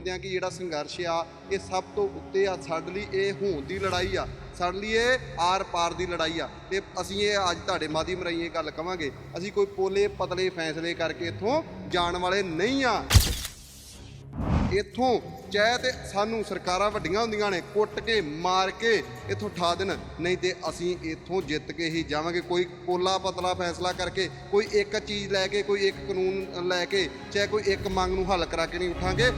ਸਮਝਦੇ ਹਾਂ ਕਿ ਜਿਹੜਾ ਸੰਘਰਸ਼ ਆ, ਇਹ ਸਭ ਤੋਂ ਉੱਤੇ ਆ, ਸਾਡੇ ਲਈ ਇਹ ਹੋਂਦ ਦੀ ਲੜਾਈ ਆ, ਸਾਡੇ ਲਈ ਇਹ ਆਰ ਪਾਰ ਦੀ ਲੜਾਈ ਆ। ਤੇ ਅਸੀਂ ਇਹ ਅੱਜ ਤੁਹਾਡੇ ਮਾਧਿਅਮ ਰਾਹੀਂ ਇਹ ਗੱਲ ਕਵਾਂਗੇ, ਅਸੀਂ ਕੋਈ ਪੋਲੇ ਪਤਲੇ ਫੈਸਲੇ ਕਰਕੇ ਇੱਥੋਂ ਜਾਣ ਵਾਲੇ ਨਹੀਂ ਆ। ਇੱਥੋਂ ਚਾਹੇ ਤੇ ਸਾਨੂੰ ਸਰਕਾਰਾਂ ਵੱਡੀਆਂ ਹੁੰਦੀਆਂ ਨੇ, ਕੁੱਟ ਕੇ, ਮਾਰ ਕੇ ਇੱਥੋਂ ਠਾ ਦੇਣ, ਨਹੀਂ ਤੇ ਅਸੀਂ ਇੱਥੋਂ ਜਿੱਤ ਕੇ ਹੀ ਜਾਵਾਂਗੇ। ਕੋਈ ਪੋਲਾ ਪਤਲਾ ਫੈਸਲਾ ਕਰਕੇ, ਕੋਈ ਇੱਕ ਚੀਜ਼ ਲੈ ਕੇ, ਕੋਈ ਇੱਕ ਕਾਨੂੰਨ ਲੈ ਕੇ, ਚਾਹੇ ਕੋਈ ਇੱਕ ਮੰਗ ਨੂੰ ਹੱਲ ਕਰਾ ਕੇ ਨਹੀਂ ਉਠਾਂਗੇ।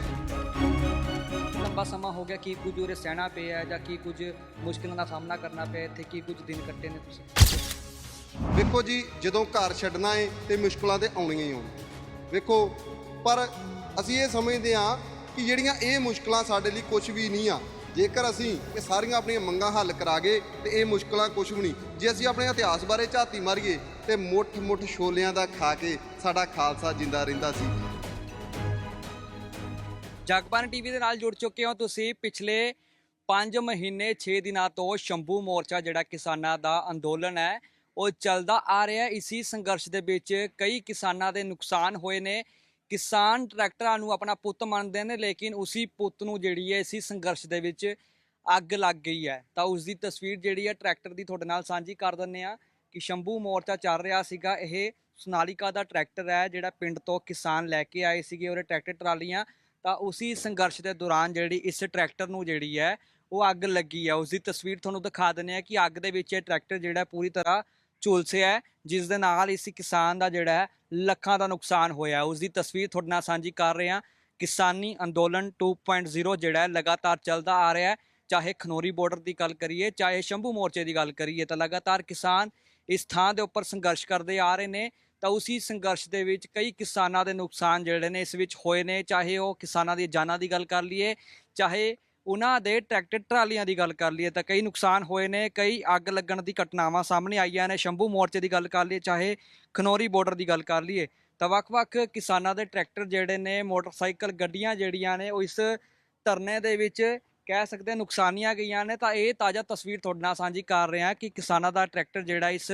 ਲੰਬਾ ਸਮਾਂ ਹੋ ਗਿਆ, ਕੀ ਕੁਝ ਉਰੇ ਸਹਿਣਾ ਪਿਆ ਜਾਂ ਕੀ ਕੁਝ ਮੁਸ਼ਕਿਲਾਂ ਦਾ ਸਾਹਮਣਾ ਕਰਨਾ ਪਿਆ, ਇੱਥੇ ਕੀ ਕੁਝ ਦਿਨ ਕੱਟੇ ਨੇ ਤੁਸੀਂ? ਵੇਖੋ ਜੀ, ਜਦੋਂ ਘਰ ਛੱਡਣਾ ਏ ਤੇ ਮੁਸ਼ਕਲਾਂ ਤੇ ਆਉਣੀਆਂ ਹੀ ਆਉਣ ਵੇਖੋ, ਪਰ ਅਸੀਂ ਇਹ ਸਮਝਦੇ ਹਾਂ ਕਿ ਜਿਹੜੀਆਂ ਇਹ ਮੁਸ਼ਕਲਾਂ ਸਾਡੇ ਲਈ ਕੁਝ ਵੀ ਨਹੀਂ ਆ, ਜੇਕਰ ਅਸੀਂ ਇਹ ਸਾਰੀਆਂ ਆਪਣੀਆਂ ਮੰਗਾਂ ਹੱਲ ਕਰਾ ਗਏ ਤੇ ਇਹ ਮੁਸ਼ਕਲਾਂ ਕੁਝ ਵੀ ਨਹੀਂ। ਜੇ ਅਸੀਂ ਆਪਣੇ ਇਤਿਹਾਸ ਬਾਰੇ ਝਾਤੀ ਮਾਰੀਏ ਤੇ ਮੁੱਠ-ਮੁੱਠ ਛੋਲਿਆਂ ਦਾ ਖਾ ਕੇ ਸਾਡਾ ਖਾਲਸਾ ਜਿੰਦਾ ਰਹਿੰਦਾ ਸੀ। ਜਗਬਾਨ ਟੀਵੀ ਦੇ ਨਾਲ ਜੁੜ ਚੁੱਕੇ ਹੋ ਤੁਸੀਂ। ਪਿਛਲੇ 5 ਮਹੀਨੇ 6 ਦਿਨਾਂ ਤੋਂ ਸ਼ੰਭੂ ਮੋਰਚਾ ਜਿਹੜਾ ਕਿਸਾਨਾਂ ਦਾ ਅੰਦੋਲਨ ਹੈ, ਉਹ ਚੱਲਦਾ ਆ ਰਿਹਾ। ਹੈ ਸੰਘਰਸ਼ ਦੇ ਵਿੱਚ ਕਈ ਕਿਸਾਨਾਂ ਦੇ ਨੁਕਸਾਨ ਹੋਏ ਨੇ। ਕਿਸਾਨ ਟਰੈਕਟਰਾਂ ਨੂੰ ਆਪਣਾ ਪੁੱਤ ਮੰਨਦੇ ਨੇ, ਲੇਕਿਨ ਉਸੇ ਪੁੱਤ ਨੂੰ ਜਿਹੜੀ ਹੈ ਇਸੀ ਸੰਘਰਸ਼ ਦੇ ਵਿੱਚ ਅੱਗ ਲੱਗ ਗਈ ਹੈ। ਤਾਂ ਉਸ ਦੀ ਤਸਵੀਰ ਜਿਹੜੀ ਹੈ ਟਰੈਕਟਰ ਦੀ ਤੁਹਾਡੇ ਨਾਲ ਸਾਂਝੀ ਕਰ ਦਿੰਨੇ ਆ ਕਿ ਸ਼ੰਭੂ ਮੋਰਚਾ ਚੱਲ ਰਿਹਾ ਸੀਗਾ। ਇਹ ਸੁਨਾਲਿਕਾ ਦਾ ਟਰੈਕਟਰ ਹੈ, ਜਿਹੜਾ ਪਿੰਡ ਤੋਂ ਕਿਸਾਨ ਲੈ ਕੇ ਆਏ ਸੀਗੇ। ਉਹਦੇ ਟਰੈਕਟਰ ਟਰਾਲੀਆਂ ਤਾਂ ਉਸੇ ਸੰਘਰਸ਼ ਦੇ ਦੌਰਾਨ ਜਿਹੜੀ ਇਸ ਟਰੈਕਟਰ ਨੂੰ ਜਿਹੜੀ ਹੈ, ਉਹ ਅੱਗ ਲੱਗੀ ਹੈ। ਉਸ ਦੀ ਤਸਵੀਰ ਤੁਹਾਨੂੰ ਦਿਖਾ ਦਿੰਦੇ ਆ ਕਿ ਅੱਗ ਦੇ ਵਿੱਚ ਇਹ ਟਰੈਕਟਰ ਜਿਹੜਾ ਪੂਰੀ ਤਰ੍ਹਾਂ ਝੁਲਸਿਆ ਹੈ, ਜਿਸ ਦੇ ਨਾਲ ਇਸ ਕਿਸਾਨ ਦਾ ਜਿਹੜਾ ਹੈ ਲੱਖਾਂ ਦਾ ਨੁਕਸਾਨ ਹੋਇਆ ਹੈ। ਉਸ ਦੀ ਤਸਵੀਰ ਤੁਹਾਡੇ ਨਾਲ ਸਾਂਝੀ ਕਰ ਰਹੇ ਹਾਂ। ਕਿਸਾਨੀ ਅੰਦੋਲਨ 2.0 ਜਿਹੜਾ ਲਗਾਤਾਰ ਚੱਲਦਾ ਆ ਰਿਹਾ ਹੈ। ਚਾਹੇ ਖਨੋਰੀ ਬਾਰਡਰ ਦੀ ਗੱਲ ਕਰੀਏ, ਚਾਹੇ ਸ਼ੰਭੂ ਮੋਰਚੇ ਦੀ ਗੱਲ ਕਰੀਏ, ਤਾਂ ਲਗਾਤਾਰ ਕਿਸਾਨ ਇਸ ਥਾਂ ਦੇ ਉੱਪਰ ਸੰਘਰਸ਼ ਕਰਦੇ ਆ ਰਹੇ ਨੇ। ਤਾਂ ਉਸੇ ਸੰਘਰਸ਼ ਦੇ ਵਿੱਚ ਕਈ ਕਿਸਾਨਾਂ ਦੇ ਨੁਕਸਾਨ ਜਿਹੜੇ ਨੇ ਇਸ ਵਿੱਚ ਹੋਏ ਨੇ, ਚਾਹੇ ਉਹ ਕਿਸਾਨਾਂ ਦੀ ਜਾਨਾਂ ਦੀ ਗੱਲ ਕਰ ਲਈਏ, ਚਾਹੇ ਉਹਨਾਂ ਦੇ ਟਰੈਕਟਰ ਟਰਾਲੀਆਂ ਦੀ ਗੱਲ ਕਰ ਲਈਏ ਤਾਂ ਕਈ ਨੁਕਸਾਨ ਹੋਏ ਨੇ, ਕਈ ਅੱਗ ਲੱਗਣ ਦੀ ਘਟਨਾਵਾਂ ਸਾਹਮਣੇ ਆਈਆਂ ਨੇ, ਸ਼ੰਭੂ ਮੋਰਚੇ ਦੀ ਗੱਲ ਕਰ ਲਈਏ, ਚਾਹੇ ਖਨੌਰੀ ਬਾਰਡਰ ਦੀ ਗੱਲ ਕਰ ਲਈਏ, ਤਾਂ ਵੱਖ-ਵੱਖ ਕਿਸਾਨਾਂ ਦੇ ਟਰੈਕਟਰ ਜਿਹੜੇ ਨੇ, ਮੋਟਰਸਾਈਕਲ, ਗੱਡੀਆਂ ਜਿਹੜੀਆਂ ਨੇ, ਉਹ ਇਸ ਧਰਨੇ ਦੇ ਵਿੱਚ ਕਹਿ ਸਕਦੇ ਹਾਂ ਨੁਕਸਾਨੀਆਂ ਗਈਆਂ ਨੇ, ਤਾਂ ਇਹ ਤਾਜ਼ਾ ਤਸਵੀਰ ਤੁਹਾਡੇ ਨਾਲ ਸਾਂਝੀ ਕਰ ਰਹੇ ਹਾਂ ਕਿ ਕਿਸਾਨਾਂ ਦਾ ਟਰੈਕਟਰ ਜਿਹੜਾ ਇਸ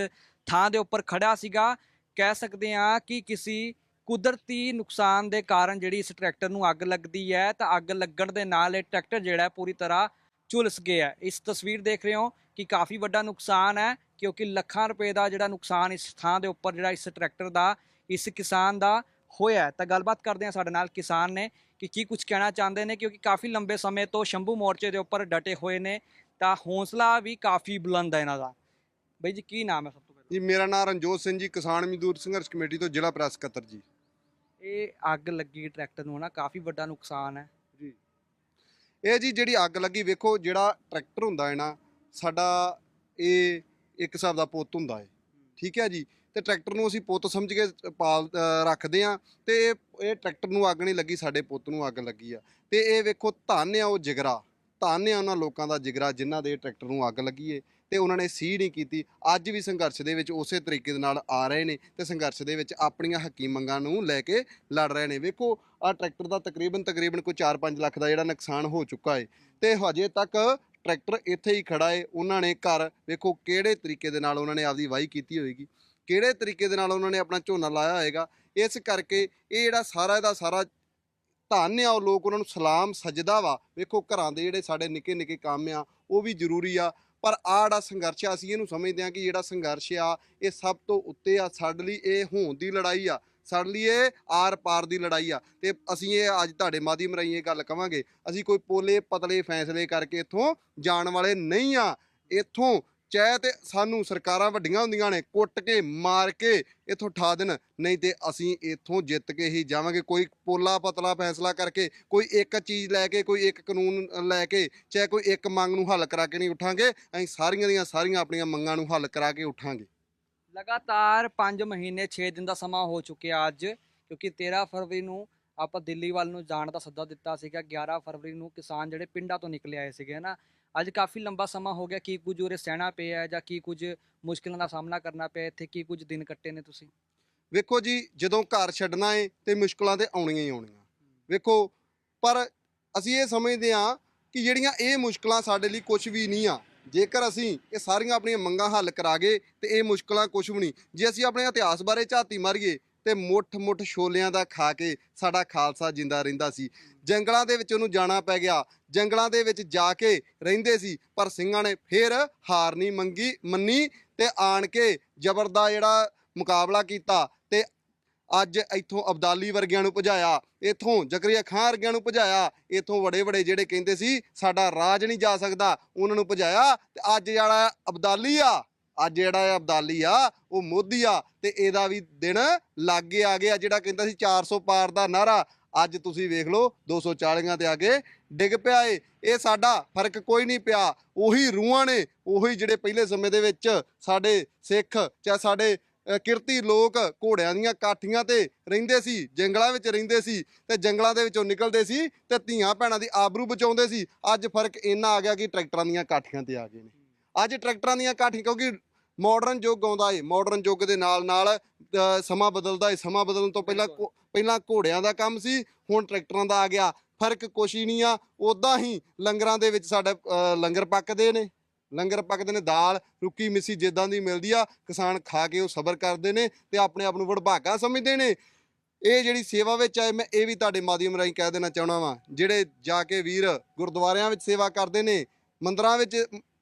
ਥਾਂ ਦੇ ਉੱਪਰ ਖੜਾ ਸੀਗਾ ਕਹਿ ਸਕਦੇ ਹਾਂ ਕਿ ਕਿਸੇ ਕੁਦਰਤੀ ਨੁਕਸਾਨ ਦੇ ਕਾਰਨ ਜਿਹੜੀ ਇਸ ਟਰੈਕਟਰ ਨੂੰ ਅੱਗ ਲੱਗਦੀ ਹੈ, ਤਾਂ ਅੱਗ ਲੱਗਣ ਦੇ ਨਾਲ ਇਹ ਟਰੈਕਟਰ ਜਿਹੜਾ ਪੂਰੀ ਤਰ੍ਹਾਂ ਝੁਲਸ ਗਿਆ ਇਸ ਤਸਵੀਰ ਦੇਖ ਰਹੇ ਹੋ ਕਿ ਕਾਫੀ ਵੱਡਾ ਨੁਕਸਾਨ ਹੈ, ਕਿਉਂਕਿ ਲੱਖਾਂ ਰੁਪਏ ਦਾ ਜਿਹੜਾ ਨੁਕਸਾਨ ਇਸ ਥਾਂ ਦੇ ਉੱਪਰ ਜਿਹੜਾ ਇਸ ਟਰੈਕਟਰ ਦਾ, ਇਸ ਕਿਸਾਨ ਦਾ ਹੋਇਆ ਤਾਂ ਗੱਲਬਾਤ ਕਰਦੇ ਹਾਂ ਸਾਡੇ ਨਾਲ ਕਿਸਾਨ ਨੇ ਕਿ ਕੀ ਕੁਝ ਕਹਿਣਾ ਚਾਹੁੰਦੇ ਨੇ, ਕਿਉਂਕਿ ਕਾਫੀ ਲੰਬੇ ਸਮੇਂ ਤੋਂ ਸ਼ੰਭੂ ਮੋਰਚੇ ਦੇ ਉੱਪਰ ਡਟੇ ਹੋਏ ਨੇ, ਤਾਂ ਹੌਸਲਾ ਵੀ ਕਾਫੀ ਬੁਲੰਦ ਹੈ ਇਹਨਾਂ ਦਾ। ਬਈ ਜੀ, ਕੀ ਨਾਮ ਹੈ ਜੀ ਮੇਰਾ ਨਾਮ ਰਣਜੋਤ ਸਿੰਘ ਜੀ ਕਿਸਾਨ ਮਜ਼ਦੂਰ ਸੰਘਰਸ਼ ਕਮੇਟੀ ਤੋਂ ਜ਼ਿਲ੍ਹਾ ਪ੍ਰੈਸ ਸਕੱਤਰ ਜੀ। ਇਹ ਅੱਗ ਲੱਗੀ ਟਰੈਕਟਰ ਨੂੰ ਨਾ ਕਾਫੀ ਵੱਡਾ ਨੁਕਸਾਨ ਹੈ। ਜੀ। ਇਹ ਜੀ ਜਿਹੜੀ ਅੱਗ ਲੱਗੀ ਵੇਖੋ ਜਿਹੜਾ ਟਰੈਕਟਰ ਹੁੰਦਾ ਹੈ ਨਾ ਸਾਡਾ ਇਹ ਇੱਕ ਹਿਸਾਬ ਦਾ ਪੁੱਤ ਹੁੰਦਾ ਹੈ। ਠੀਕ ਹੈ ਜੀ? ਤੇ ਟਰੈਕਟਰ ਨੂੰ ਅਸੀਂ ਪੁੱਤ ਸਮਝ ਕੇ ਪਾਲ ਰੱਖਦੇ ਆ ਤੇ ਇਹ ਇਹ ਟਰੈਕਟਰ ਨੂੰ ਅੱਗ ਨਹੀਂ ਲੱਗੀ ਸਾਡੇ ਪੁੱਤ ਨੂੰ ਅੱਗ ਲੱਗੀ ਆ। ਤੇ ਇਹ ਵੇਖੋ ਧੰਨ ਆ ਉਹ ਜਿਗਰਾ ਧੰਨ ਆ ਉਹਨਾਂ ਲੋਕਾਂ ਦਾ ਜਿਗਰਾ ਜਿਨ੍ਹਾਂ ਦੇ ਟਰੈਕਟਰ ਨੂੰ ਅੱਗ ਲੱਗੀ ਏ। ਤੇ ਉਹਨਾਂ ਨੇ ਸੀ ਨਹੀਂ ਕੀਤੀ। ਅੱਜ ਵੀ ਸੰਘਰਸ਼ ਦੇ ਵਿੱਚ ਉਸੇ ਤਰੀਕੇ ਦੇ ਨਾਲ ਆ ਰਹੇ ਨੇ ਤੇ ਸੰਘਰਸ਼ ਦੇ ਵਿੱਚ ਆਪਣੀਆਂ ਹੱਕੀ ਮੰਗਾਂ ਨੂੰ ਲੈ ਕੇ ਲੜ ਰਹੇ ਨੇ। ਵੇਖੋ ਆ ਟਰੈਕਟਰ ਦਾ ਤਕਰੀਬਨ ਤਕਰੀਬਨ ਕੋਈ 4-5 ਲੱਖ ਦਾ ਜਿਹੜਾ ਨੁਕਸਾਨ ਹੋ ਚੁੱਕਾ ਹੈ ਤੇ ਹਜੇ ਤੱਕ ਟਰੈਕਟਰ ਇੱਥੇ ਹੀ ਖੜਾ ਏ। ਉਹਨਾਂ ਨੇ ਘਰ ਵੇਖੋ ਕਿਹੜੇ ਤਰੀਕੇ ਦੇ ਨਾਲ ਉਹਨਾਂ ਨੇ ਆਪਦੀ ਵਾਹੀ ਕੀਤੀ ਹੋਏਗੀ। ਕਿਹੜੇ ਤਰੀਕੇ ਦੇ ਨਾਲ ਉਹਨਾਂ ਨੇ ਆਪਣਾ ਝੋਨਾ ਲਾਇਆ ਹੋਏਗਾ। ਇਸ ਕਰਕੇ ਇਹ ਜਿਹੜਾ ਸਾਰਾ ਦਾ ਸਾਰਾ ਧੰਨ ਆ, ਉਹ ਲੋਕ ਉਹਨਾਂ ਨੂੰ ਸਲਾਮ ਸਜਦਾ ਵਾ। ਵੇਖੋ ਘਰਾਂ ਦੇ ਜਿਹੜੇ ਸਾਡੇ ਨਿੱਕੇ ਨਿੱਕੇ ਕੰਮ ਆ, ਉਹ ਵੀ ਜ਼ਰੂਰੀ ਆ। ਪਰ ਆਹ ਜਿਹੜਾ ਸੰਘਰਸ਼ ਆ, ਅਸੀਂ ਇਹਨੂੰ ਸਮਝਦੇ ਹਾਂ ਕਿ ਜਿਹੜਾ ਸੰਘਰਸ਼ ਆ, ਇਹ ਸਭ ਤੋਂ ਉੱਤੇ ਆ, ਸਾਡੇ ਲਈ ਇਹ ਹੋਂਦ ਦੀ ਲੜਾਈ ਆ, ਸਾਡੇ ਲਈ ਇਹ ਆਰ ਪਾਰ ਦੀ ਲੜਾਈ ਆ। ਤੇ ਅਸੀਂ ਇਹ ਅੱਜ ਤੁਹਾਡੇ ਮਾਧਿਅਮ ਰਾਹੀਂ ਇਹ ਗੱਲ ਕਵਾਂਗੇ, ਅਸੀਂ ਕੋਈ ਪੋਲੇ ਪਤਲੇ ਫੈਸਲੇ ਕਰਕੇ ਇੱਥੋਂ ਜਾਣ ਵਾਲੇ ਨਹੀਂ ਆ, ਇੱਥੋਂ ਚਾਹੇ ਤੇ ਸਾਨੂੰ ਸਰਕਾਰਾਂ ਵੱਡੀਆਂ ਹੁੰਦੀਆਂ ਨੇ, ਕੁੱਟ ਕੇ, ਮਾਰ ਕੇ ਇੱਥੋਂ ਠਾ ਦੇਣ। ਨਹੀਂ ਤੇ ਅਸੀਂ ਇੱਥੋਂ ਜਿੱਤ ਕੇ ਹੀ ਜਾਵਾਂਗੇ। ਕੋਈ ਪੋਲਾ ਪਤਲਾ ਫੈਸਲਾ ਕਰਕੇ, ਕੋਈ ਇੱਕ ਚੀਜ਼ ਲੈ ਕੇ, ਕੋਈ ਇੱਕ ਕਾਨੂੰਨ ਲੈ ਕੇ, ਚਾਹੇ ਕੋਈ ਇੱਕ ਮੰਗ ਨੂੰ ਹੱਲ ਕਰਾ ਕੇ ਨਹੀਂ ਉੱਠਾਂਗੇ, ਅਸੀਂ ਸਾਰੀਆਂ ਦੀਆਂ ਸਾਰੀਆਂ ਆਪਣੀਆਂ ਮੰਗਾਂ ਨੂੰ ਹੱਲ ਕਰਾ ਕੇ ਉੱਠਾਂਗੇ। ਲਗਾਤਾਰ 5 ਮਹੀਨੇ 6 ਦਿਨ ਦਾ ਸਮਾਂ ਹੋ ਚੁੱਕਿਆ ਅੱਜ, ਕਿਉਂਕਿ 13 ਫਰਵਰੀ ਨੂੰ ਆਪਾਂ ਦਿੱਲੀ ਵੱਲ ਨੂੰ ਜਾਣ ਦਾ ਸੱਦਾ ਦਿੱਤਾ ਸੀਗਾ। 11 ਫਰਵਰੀ ਨੂੰ ਕਿਸਾਨ ਜਿਹੜੇ ਪਿੰਡਾਂ ਤੋਂ ਨਿਕਲੇ ਆਏ ਸੀਗੇ ਨਾ ਅੱਜ ਕਾਫੀ ਲੰਬਾ ਸਮਾਂ ਹੋ ਗਿਆ, ਕੀ ਕੁਝ ਉਰੇ ਸਹਿਣਾ ਪਿਆ ਜਾਂ ਕੀ ਕੁਝ ਮੁਸ਼ਕਿਲਾਂ ਦਾ ਸਾਹਮਣਾ ਕਰਨਾ ਪਿਆ ਇੱਥੇ, ਕੀ ਕੁਝ ਦਿਨ ਕੱਟੇ ਨੇ ਤੁਸੀਂ? ਵੇਖੋ ਜੀ, ਜਦੋਂ ਘਰ ਛੱਡਣਾ ਏ ਤੇ ਮੁਸ਼ਕਲਾਂ ਤੇ ਆਉਣੀਆਂ ਹੀ ਆਉਣੀਆਂ। ਵੇਖੋ, ਪਰ ਅਸੀਂ ਇਹ ਸਮਝਦੇ ਹਾਂ ਕਿ ਜਿਹੜੀਆਂ ਇਹ ਮੁਸ਼ਕਲਾਂ ਸਾਡੇ ਲਈ ਕੁਝ ਵੀ ਨਹੀਂ ਆ, ਜੇਕਰ ਅਸੀਂ ਇਹ ਸਾਰੀਆਂ ਆਪਣੀਆਂ ਮੰਗਾਂ ਹੱਲ ਕਰਾ ਗਏ ਤੇ ਇਹ ਮੁਸ਼ਕਲਾਂ ਕੁਝ ਵੀ ਨਹੀਂ। ਜੇ ਅਸੀਂ ਆਪਣੇ ਇਤਿਹਾਸ ਬਾਰੇ ਝਾਤੀ ਮਾਰੀਏ ਤੇ ਮੁੱਠ-ਮੁੱਠ ਛੋਲਿਆਂ ਦਾ ਖਾ ਕੇ ਸਾਡਾ ਖਾਲਸਾ ਜਿੰਦਾ ਰਹਿੰਦਾ ਸੀ। ਜੰਗਲਾਂ ਦੇ ਵਿੱਚ ਉਹਨੂੰ ਜਾਣਾ ਪੈ ਗਿਆ। ਜੰਗਲਾਂ ਦੇ ਵਿੱਚ ਜਾ ਕੇ ਰਹਿੰਦੇ ਸੀ ਪਰ ਸਿੰਘਾਂ ਨੇ ਫੇਰ ਹਾਰ ਨਹੀਂ ਮੰਗੀ ਮੰਨੀ ਤੇ ਆਣ ਕੇ ਜ਼ਬਰ ਦਾ ਜਿਹੜਾ ਮੁਕਾਬਲਾ ਕੀਤਾ ਤੇ ਅੱਜ ਇੱਥੋਂ ਅਬਦਾਲੀ ਵਰਗਿਆਂ ਨੂੰ ਭਜਾਇਆ ਇੱਥੋਂ ਜ਼ਕਰੀਆ ਖਾਨ ਵਰਗਿਆਂ ਨੂੰ ਭਜਾਇਆ ਇੱਥੋਂ ਵੱਡੇ ਵੱਡੇ ਜਿਹੜੇ ਕਹਿੰਦੇ ਸੀ ਸਾਡਾ ਰਾਜ ਨਹੀਂ ਜਾ ਸਕਦਾ ਉਹਨਾਂ ਨੂੰ ਭਜਾਇਆ ਤੇ ਅੱਜ ਜਿਹੜਾ ਅਬਦਾਲੀ ਆ ਅੱਜ ਜਿਹੜਾ ਇਹ ਅਬਦਾਲੀ ਆ, ਉਹ ਮੋਦੀ ਆ ਤੇ ਇਹਦਾ ਵੀ ਦਿਨ ਲਾਗੇ ਆ ਗਿਆ ਜਿਹੜਾ ਕਹਿੰਦਾ ਸੀ 400 ਪਾਰ ਦਾ ਨਾਰਾ ਅੱਜ ਤੁਸੀਂ ਵੇਖ ਲਓ 240 ਤੇ ਆ ਕੇ ਡਿੱਗ ਪਿਆ ਏ। ਇਹ ਸਾਡਾ ਫ਼ਰਕ ਕੋਈ ਨਹੀਂ ਪਿਆ। ਉਹੀ ਰੂਹਾਂ ਨੇ, ਉਹੀ ਜਿਹੜੇ ਪਹਿਲੇ ਸਮੇਂ ਦੇ ਵਿੱਚ ਸਾਡੇ ਸਿੱਖ ਚਾਹੇ ਸਾਡੇ ਕਿਰਤੀ ਲੋਕ ਘੋੜਿਆਂ ਦੀਆਂ ਕਾਠੀਆਂ ਤੇ ਰਹਿੰਦੇ ਸੀ, ਜੰਗਲਾਂ ਵਿੱਚ ਰਹਿੰਦੇ ਸੀ ਤੇ ਜੰਗਲਾਂ ਦੇ ਵਿੱਚੋਂ ਨਿਕਲਦੇ ਸੀ ਤੇ ਧੀਆਂ ਭੈਣਾਂ ਦੀ ਆਬਰੂ ਬਚਾਉਂਦੇ ਸੀ। ਅੱਜ ਫ਼ਰਕ ਇੰਨਾ ਆ ਗਿਆ ਕਿ ਟਰੈਕਟਰਾਂ ਦੀਆਂ ਕਾਠੀਆਂ ਤੇ ਆ ਗਏ ਨੇ। ਅੱਜ ਟਰੈਕਟਰਾਂ ਦੀਆਂ ਕਾਠੀਆਂ ਕਿਉਂਕਿ ਮਾਡਰਨ ਯੁੱਗ ਆਉਂਦਾ ਏ ਮਾਡਰਨ ਯੁੱਗ ਦੇ ਨਾਲ ਨਾਲ ਸਮਾਂ ਬਦਲਦਾ ਏ ਸਮਾਂ ਬਦਲਣ ਤੋਂ ਪਹਿਲਾਂ ਪਹਿਲਾਂ ਘੋੜਿਆਂ ਦਾ ਕੰਮ ਸੀ ਹੁਣ ਟਰੈਕਟਰਾਂ ਦਾ ਆ ਗਿਆ। ਫ਼ਰਕ ਕੁਛ ਹੀ ਨਹੀਂ ਆ ਉਦਾਂ ਹੀ ਲੰਗਰਾਂ ਦੇ ਵਿੱਚ ਸਾਡੇ ਲੰਗਰ ਪੱਕਦੇ ਨੇ। ਲੰਗਰ ਪੱਕਦੇ ਨੇ ਦਾਲ ਰੁੱਕੀ ਮਿੱਸੀ ਜਿੱਦਾਂ ਦੀ ਮਿਲਦੀ ਆ ਕਿਸਾਨ ਖਾ ਕੇ ਉਹ ਸਬਰ ਕਰਦੇ ਨੇ ਤੇ ਆਪਣੇ ਆਪ ਨੂੰ ਵਡਭਾਗਾ ਸਮਝਦੇ ਨੇ। ਇਹ ਜਿਹੜੀ ਸੇਵਾ ਵਿੱਚ ਆਏ ਮੈਂ ਇਹ ਵੀ ਤੁਹਾਡੇ ਮਾਧਿਅਮ ਰਾਹੀਂ ਕਹਿ ਦੇਣਾ ਚਾਹਣਾ ਵਾਂ ਜਿਹੜੇ ਜਾ ਕੇ ਵੀਰ ਗੁਰਦੁਆਰਿਆਂ ਵਿੱਚ ਸੇਵਾ ਕਰਦੇ ਨੇ ਮੰਦਰਾਂ ਵਿੱਚ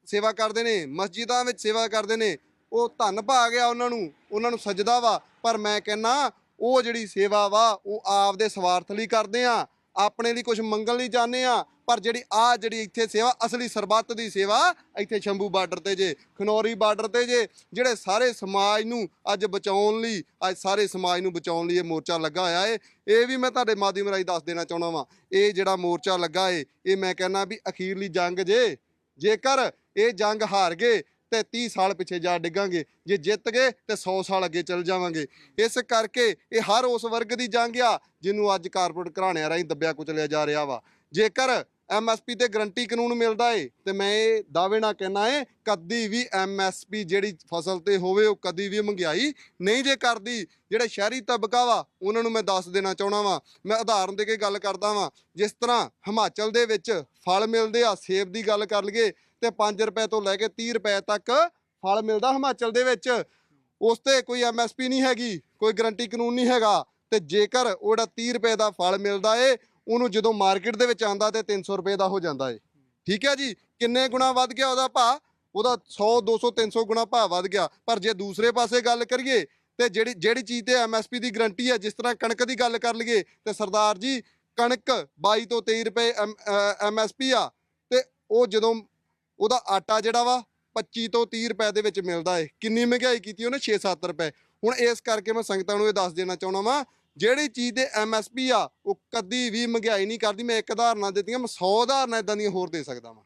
ਸੇਵਾ ਕਰਦੇ ਨੇ ਮਸਜਿਦਾਂ ਵਿੱਚ ਸੇਵਾ ਕਰਦੇ ਨੇ ਉਹ ਧੰਨ ਭਾ ਗਿਆ ਉਹਨਾਂ ਨੂੰ ਉਹਨਾਂ ਨੂੰ ਸਜਦਾ ਵਾ। ਪਰ ਮੈਂ ਕਹਿੰਨਾ, ਉਹ ਜਿਹੜੀ ਸੇਵਾ ਵਾ, ਉਹ ਆਪਦੇ ਸਵਾਰਥ ਲਈ ਕਰਦੇ ਆ, ਆਪਣੇ ਲਈ ਕੁਝ ਮੰਗਣ ਲਈ ਜਾਂਦੇ ਆ। ਪਰ ਜਿਹੜੀ ਆ ਜਿਹੜੀ ਇੱਥੇ ਸੇਵਾ, ਅਸਲੀ ਸਰਬੱਤ ਦੀ ਸੇਵਾ, ਇੱਥੇ ਸ਼ੰਭੂ ਬਾਰਡਰ ਤੇ ਜੇ, ਖਨੌਰੀ ਬਾਰਡਰ ਤੇ ਜੇ, ਜਿਹੜੇ ਸਾਰੇ ਸਮਾਜ ਨੂੰ ਅੱਜ ਬਚਾਉਣ ਲਈ, ਅੱਜ ਸਾਰੇ ਸਮਾਜ ਨੂੰ ਬਚਾਉਣ ਲਈ ਇਹ ਮੋਰਚਾ ਲੱਗਾ ਹੋਇਆ ਏ, ਇਹ ਵੀ ਮੈਂ ਤੁਹਾਡੇ ਮਾਧਿਅਮ ਰਾਹੀਂ ਦੱਸ ਦੇਣਾ ਚਾਹੁੰਦਾ ਵਾਂ। ਇਹ ਜਿਹੜਾ ਮੋਰਚਾ ਲੱਗਾ ਏ, ਇਹ ਮੈਂ ਕਹਿੰਨਾ ਵੀ ਅਖੀਰਲੀ ਜੰਗ ਜੇ, ਜੇਕਰ ਇਹ ਜੰਗ ਹਾਰ ਗਏ ਤੇ 30 ਸਾਲ ਪਿੱਛੇ ਜਾ ਡਿੱਗਾਂਗੇ। ਜੇ ਜਿੱਤ ਗਏ ਤੇ 100 ਸਾਲ ਅੱਗੇ ਚੱਲ ਜਾਵਾਂਗੇ। ਇਸ ਕਰਕੇ ਇਹ ਹਰ ਉਸ ਵਰਗ ਦੀ ਜੰਗ ਆ, ਜਿਹਨੂੰ ਅੱਜ ਕਾਰਪੋਰੇਟ ਘਰਾਣਿਆਂ ਰਾਹੀਂ ਦੱਬਿਆ ਕੁਚਲਿਆ ਜਾ ਰਿਹਾ ਵਾ। ਜੇਕਰ ਐਮਐਸਪੀ ਤੇ ਗਰੰਟੀ ਕਾਨੂੰਨ ਮਿਲਦਾ ਏ, ਤੇ ਮੈਂ ਇਹ ਦਾਅਵੇ ਨਾਲ ਕਹਿਣਾ ਏ, ਕਦੀ ਵੀ ਐਮਐਸਪੀ ਜਿਹੜੀ ਫਸਲ ਤੇ ਹੋਵੇ, ਉਹ ਕਦੀ ਵੀ ਮਹਿੰਗਾਈ ਨਹੀਂ ਜੇ ਕਰਦੀ। ਜਿਹੜੇ ਸ਼ਹਿਰੀ ਤਬਕਾ ਵਾ, ਉਹਨਾਂ ਨੂੰ ਮੈਂ ਦੱਸ ਦੇਣਾ ਚਾਹਣਾ ਵਾ। ਮੈਂ ਉਦਾਹਰਨ ਦੇ ਕੇ ਗੱਲ ਕਰਦਾ ਵਾਂ। ਜਿਸ ਤਰ੍ਹਾਂ ਹਿਮਾਚਲ ਦੇ ਵਿੱਚ ਫਲ ਮਿਲਦੇ ਆ, ਸੇਬ ਦੀ ਗੱਲ ਕਰ ਲਈਏ ਤੇ 5 ਰੁਪਏ ਤੋਂ ਲੈ ਕੇ 30 ਰੁਪਏ ਤੱਕ ਫਲ ਮਿਲਦਾ ਹਿਮਾਚਲ ਦੇ ਵਿੱਚ। ਉਸ ਤੇ ਕੋਈ ਐਮਐਸਪੀ ਨਹੀਂ ਹੈਗੀ, ਕੋਈ ਗਰੰਟੀ ਕਾਨੂੰਨ ਨਹੀਂ ਹੈਗਾ। ਤੇ ਜੇਕਰ ਉਹ ਜਿਹੜਾ 30 ਰੁਪਏ ਦਾ ਫਲ ਮਿਲਦਾ ਏ, ਉਹਨੂੰ ਜਦੋਂ ਮਾਰਕੀਟ ਦੇ ਵਿੱਚ ਆਂਦਾ ਤੇ 300 ਰੁਪਏ ਦਾ ਹੋ ਜਾਂਦਾ ਏ। ਠੀਕ ਹੈ ਜੀ? ਕਿੰਨੇ ਗੁਣਾ ਵੱਧ ਗਿਆ ਉਹਦਾ ਭਾਅ? ਉਹਦਾ 100 200 300 ਗੁਣਾ ਭਾਅ ਵੱਧ ਗਿਆ। ਪਰ ਜੇ ਦੂਸਰੇ ਪਾਸੇ ਗੱਲ ਕਰੀਏ, ਤੇ ਜਿਹੜੀ ਜਿਹੜੀ ਚੀਜ਼ ਤੇ ਐਮਐਸਪੀ ਦੀ ਗਰੰਟੀ ਹੈ, ਜਿਸ ਤਰ੍ਹਾਂ ਕਣਕ ਦੀ ਗੱਲ ਕਰ ਲਈਏ, ਤੇ ਸਰਦਾਰ ਜੀ, ਕਣਕ 22 ਤੋਂ 23 ਰੁਪਏ ਐਮਐਸਪੀ ਆ, ਤੇ ਉਹ ਜਦੋਂ ਉਹਦਾ ਆਟਾ ਜਿਹੜਾ ਵਾ 25 ਤੋਂ 30 ਰੁਪਏ ਦੇ ਵਿੱਚ ਮਿਲਦਾ ਏ। ਕਿੰਨੀ ਮਹਿੰਗਾਈ ਕੀਤੀ ਉਹਨੇ? 6-7 ਰੁਪਏ। ਹੁਣ ਇਸ ਕਰਕੇ ਮੈਂ ਸੰਗਤਾਂ ਨੂੰ ਇਹ ਦੱਸ ਦੇਣਾ ਚਾਹੁੰਦਾ ਵਾਂ, ਜਿਹੜੀ ਚੀਜ਼ ਦੇ ਐਮਐਸਪੀ ਆ, ਉਹ ਕਦੀ ਵੀ ਮਹਿੰਗਾਈ ਨਹੀਂ ਕਰਦੀ। ਮੈਂ ਇੱਕ ਉਦਾਹਰਨਾਂ ਦਿੱਤੀਆਂ, ਮੈਂ 100 ਉਦਾਹਰਨਾਂ ਇਦਾਂ ਦੀਆਂ ਹੋਰ ਦੇ ਸਕਦਾ ਵਾਂ।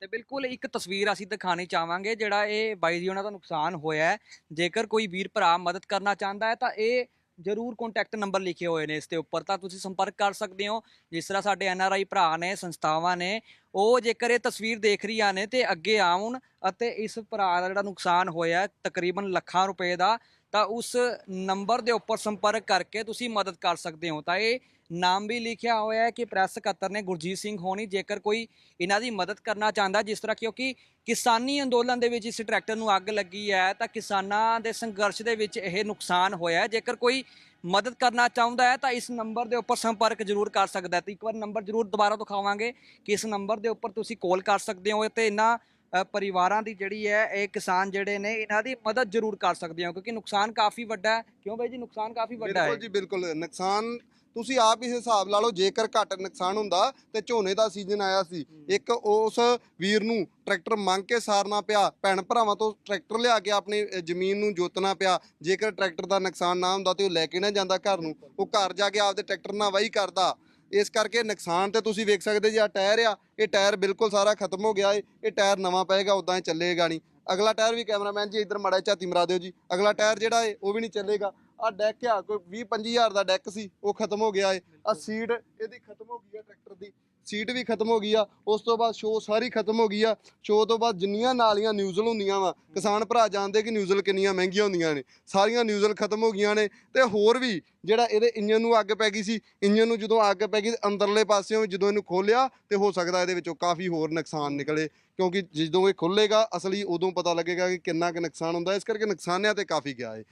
ਤੇ ਬਿਲਕੁਲ ਇੱਕ ਤਸਵੀਰ ਅਸੀਂ ਦਿਖਾਣੀ ਚਾਹਾਂਗੇ, ਜਿਹੜਾ ਇਹ ਬਾਈ ਜੀ, ਉਹਨਾਂ ਦਾ ਨੁਕਸਾਨ ਹੋਇਆ ਹੈ। ਜੇਕਰ ਕੋਈ ਵੀਰ ਭਰਾ ਮਦਦ ਕਰਨਾ ਚਾਹੁੰਦਾ ਹੈ, ਤਾਂ ਇਹ ਜਰੂਰ ਕੰਟੈਕਟ ਨੰਬਰ ਲਿਖੇ ਹੋਏ ਨੇ ਇਸ ਦੇ ਉੱਪਰ, ਤਾਂ ਤੁਸੀਂ ਸੰਪਰਕ ਕਰ ਸਕਦੇ ਹੋ। ਜਿਸ ਤਰ੍ਹਾਂ ਸਾਡੇ ਐਨ ਆਰ ਆਈ ਭਰਾ ਨੇ, ਸੰਸਥਾਵਾਂ ਨੇ, ਉਹ ਜੇਕਰ ਇਹ ਤਸਵੀਰ ਦੇਖ ਰਹੀਆਂ ਨੇ ਤੇ ਅੱਗੇ ਆਉਣ ਅਤੇ ਇਸ ਭਰਾ ਦਾ ਜਿਹੜਾ ਨੁਕਸਾਨ ਹੋਇਆ, ਤਕਰੀਬਨ ਲੱਖਾਂ ਰੁਪਏ ਦਾ ਤਾਂ ਉਸ ਨੰਬਰ ਦੇ ਉੱਪਰ ਸੰਪਰਕ ਕਰਕੇ ਤੁਸੀਂ ਮਦਦ ਕਰ ਸਕਦੇ ਹੋ। ਤਾਂ ਇਹ ਨਾਮ ਵੀ ਲਿਖਿਆ ਹੋਇਆ ਹੈ ਕਿ ਪ੍ਰੈਸ ਸਕੱਤਰ ਨੇ ਗੁਰਜੀਤ ਸਿੰਘ ਹੋਣੀ, ਜੇਕਰ ਕੋਈ ਇਹਨਾਂ ਦੀ ਮਦਦ ਕਰਨਾ ਚਾਹੁੰਦਾ ਜਿਸ ਤਰ੍ਹਾਂ ਕਿਉਂਕਿ ਕਿਸਾਨੀ ਅੰਦੋਲਨ ਦੇ ਵਿੱਚ ਇਸ ਟਰੈਕਟਰ ਨੂੰ ਅੱਗ ਲੱਗੀ ਹੈ, ਤਾਂ ਕਿਸਾਨਾਂ ਦੇ ਸੰਘਰਸ਼ ਦੇ ਵਿੱਚ ਇਹ ਨੁਕਸਾਨ ਹੋਇਆ ਹੈ। ਜੇਕਰ ਕੋਈ ਮਦਦ ਕਰਨਾ ਚਾਹੁੰਦਾ ਹੈ, ਤਾਂ ਇਸ ਨੰਬਰ ਦੇ ਉੱਪਰ ਸੰਪਰਕ ਜ਼ਰੂਰ ਕਰ ਸਕਦਾ ਹੈ। ਤੇ ਇੱਕ ਵਾਰ ਨੰਬਰ ਜ਼ਰੂਰ ਦੁਬਾਰਾ ਦਿਖਾਵਾਂਗੇ ਕਿ ਇਸ ਨੰਬਰ ਦੇ ਉੱਪਰ ਤੁਸੀਂ ਕਾਲ ਕਰ ਸਕਦੇ ਹੋ ਤੇ ਇਹਨਾਂ ਪਰਿਵਾਰਾਂ ਦੀ ਜਿਹੜੀ ਹੈ ਇਹ ਕਿਸਾਨ ਜਿਹੜੇ ਨੇ ਇਹਨਾਂ ਦੀ ਮਦਦ ਜ਼ਰੂਰ ਕਰ ਸਕਦੇ ਹੋ ਕਿਉਂਕਿ ਨੁਕਸਾਨ ਕਾਫੀ ਵੱਡਾ ਹੈ। ਕਿਉਂ ਬਾਈ ਜੀ? ਨੁਕਸਾਨ ਕਾਫੀ ਵੱਡਾ ਹੈ। ਬਿਲਕੁਲ ਜੀ ਬਿਲਕੁਲ। ਨੁਕਸਾਨ ਤੁਸੀਂ ਆਪ ਹੀ ਹਿਸਾਬ ਲਾ ਲਓ ਜੇਕਰ ਘੱਟ ਨੁਕਸਾਨ ਹੁੰਦਾ ਤੇ ਝੋਨੇ ਦਾ ਸੀਜ਼ਨ ਆਇਆ ਸੀ। ਇੱਕ ਉਸ ਵੀਰ ਨੂੰ ਟਰੈਕਟਰ ਮੰਗ ਕੇ ਸਾਰਨਾ ਪਿਆ ਭੈਣ ਭਰਾਵਾਂ ਤੋਂ ਟਰੈਕਟਰ ਲਿਆ ਕੇ ਆਪਣੀ ਜ਼ਮੀਨ ਨੂੰ ਜੋਤਣਾ ਪਿਆ। ਜੇਕਰ ਟਰੈਕਟਰ ਦਾ ਨੁਕਸਾਨ ਨਾ ਹੁੰਦਾ ਤੇ ਉਹ ਲੈ ਕੇ ਨਾ ਜਾਂਦਾ ਘਰ ਨੂੰ। ਉਹ ਘਰ ਜਾ ਕੇ ਆਪਦੇ ਟਰੈਕਟਰ ਨਾਲ ਵਾਹੀ ਕਰਦਾ। ਇਸ ਕਰਕੇ ਨੁਕਸਾਨ ਤੇ ਤੁਸੀਂ ਵੇਖ ਸਕਦੇ ਜੀ ਆ ਟਾਇਰ ਆ, ਇਹ ਟਾਇਰ ਬਿਲਕੁਲ ਸਾਰਾ ਖਤਮ ਹੋ ਗਿਆ ਏ, ਇਹ ਟਾਇਰ ਨਵਾਂ ਪਏਗਾ ਉਦਾਂ ਹੀ ਚੱਲੇਗਾ ਨਹੀਂ। ਅਗਲਾ ਟਾਇਰ ਵੀ ਕੈਮਰਾਮੈਨ ਜੀ ਇੱਧਰ ਮੜਾ ਝਾਤੀ ਮਰਾ ਦਿਓ ਜੀ। ਅਗਲਾ ਟਾਇਰ ਜਿਹੜਾ ਏ, ਉਹ ਵੀ ਨਹੀਂ ਚੱਲੇਗਾ। ਆ ਡੈਕ ਆ, ਕੋਈ 20 25000 ਦਾ ਡੈਕ ਸੀ, ਉਹ ਖਤਮ ਹੋ ਗਿਆ ਏ। ਆ ਸੀਟ ਇਹਦੀ ਖਤਮ ਹੋ ਗਈ ਆ ਟਰੈਕਟਰ ਦੀ। ਸੀਟ ਵੀ ਖਤਮ ਹੋ ਗਈ ਆ ਉਸ ਤੋਂ ਬਾਅਦ ਸ਼ੋ ਸਾਰੀ ਖਤਮ ਹੋ ਗਈ ਆ ਸ਼ੋ ਤੋਂ ਬਾਅਦ ਜਿੰਨੀਆਂ ਨਾਲੀਆਂ ਨਿਊਜ਼ਲ ਹੁੰਦੀਆਂ ਵਾ ਕਿਸਾਨ ਭਰਾ ਜਾਣਦੇ ਕਿ ਨਿਊਜ਼ਲ ਕਿੰਨੀਆਂ ਮਹਿੰਗੀਆਂ ਹੁੰਦੀਆਂ ਨੇ ਸਾਰੀਆਂ ਨਿਊਜ਼ਲ ਖਤਮ ਹੋ ਗਈਆਂ ਨੇ ਤੇ ਹੋਰ ਵੀ ਜਿਹੜਾ ਇਹਦੇ ਇੰਜਨ ਨੂੰ ਅੱਗ ਪੈ ਗਈ ਸੀ ਇੰਜਨ ਨੂੰ ਜਦੋਂ ਅੱਗ ਪੈ ਗਈ ਅੰਦਰਲੇ ਪਾਸਿਓਂ ਜਦੋਂ ਇਹਨੂੰ ਖੋਲਿਆ ਤੇ ਹੋ ਸਕਦਾ ਇਹਦੇ ਵਿੱਚੋਂ ਕਾਫੀ ਹੋਰ ਨੁਕਸਾਨ ਨਿਕਲੇ ਕਿਉਂਕਿ ਜਦੋਂ ਇਹ ਖੁੱਲੇਗਾ ਅਸਲੀ ਉਦੋਂ ਪਤਾ ਲੱਗੇਗਾ ਕਿ ਕਿੰਨਾ ਕੁ ਨੁਕਸਾਨ ਹੁੰਦਾ ਇਸ ਕਰਕੇ ਨੁਕਸਾਨਿਆਂ ਤੇ ਕਾਫੀ ਗਿਆ ਏ